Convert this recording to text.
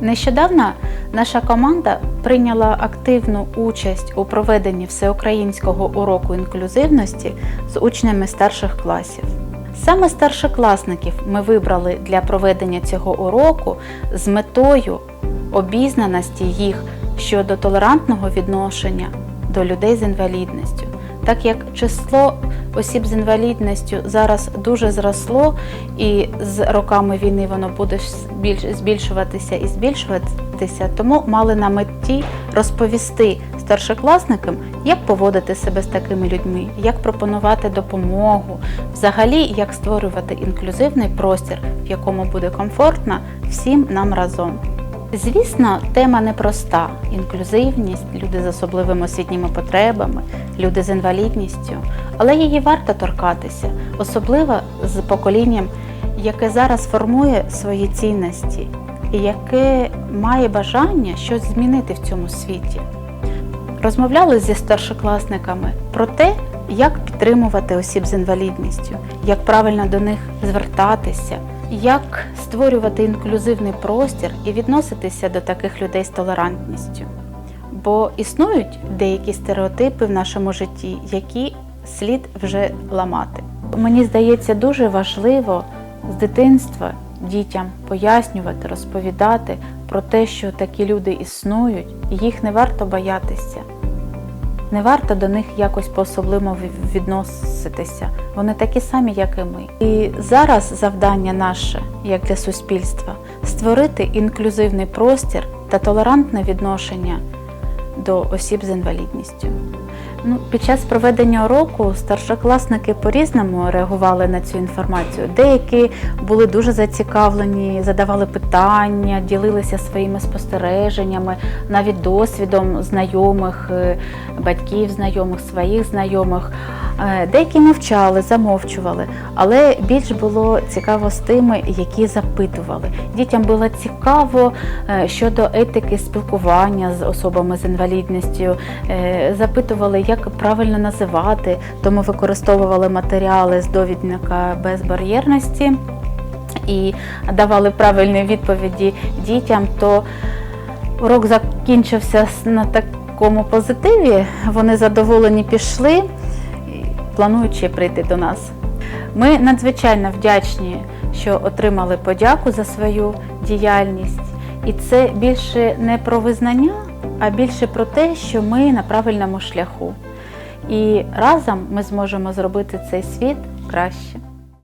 Нещодавно наша команда прийняла активну участь у проведенні всеукраїнського уроку інклюзивності з учнями старших класів. Саме старшокласників ми вибрали для проведення цього уроку з метою обізнаності їх щодо толерантного відношення до людей з інвалідністю. Так як число осіб з інвалідністю зараз дуже зросло, і з роками війни воно буде більш збільшуватися і збільшуватися, тому мали на меті розповісти старшокласникам, як поводити себе з такими людьми, як пропонувати допомогу, взагалі як створювати інклюзивний простір, в якому буде комфортно всім нам разом. Звісно, тема непроста: інклюзивність, люди з особливими освітніми потребами, люди з інвалідністю, але її варто торкатися, особливо з поколінням, яке зараз формує свої цінності і яке має бажання щось змінити в цьому світі. Розмовляли зі старшокласниками про те, як підтримувати осіб з інвалідністю, як правильно до них звертатися, як створювати інклюзивний простір і відноситися до таких людей з толерантністю. Бо існують деякі стереотипи в нашому житті, які слід вже ламати. Мені здається, дуже важливо з дитинства дітям пояснювати, розповідати про те, що такі люди існують, і їх не варто боятися. Не варто до них якось по-особливо відноситися. Вони такі самі, як і ми. І зараз завдання наше, як для суспільства, створити інклюзивний простір та толерантне відношення до осіб з інвалідністю. Ну, під час проведення уроку старшокласники по-різному реагували на цю інформацію. Деякі були дуже зацікавлені, задавали питання, ділилися своїми спостереженнями, навіть досвідом знайомих, е, батьків знайомих, своїх знайомих. Е, Деякі мовчали, замовчували, але більш було цікаво з тими, які запитували. Дітям було цікаво е, щодо етики спілкування з особами з інвалідністю, е, запитували, як правильно називати, тому використовували матеріали з довідника безбар'єрності і давали правильні відповіді дітям. То урок закінчився на такому позитиві. Вони задоволені пішли планують ще прийти до нас. Ми надзвичайно вдячні, що отримали подяку за свою діяльність. І це більше не про визнання, а більше про те, що ми на правильному шляху. І разом ми зможемо зробити цей світ краще.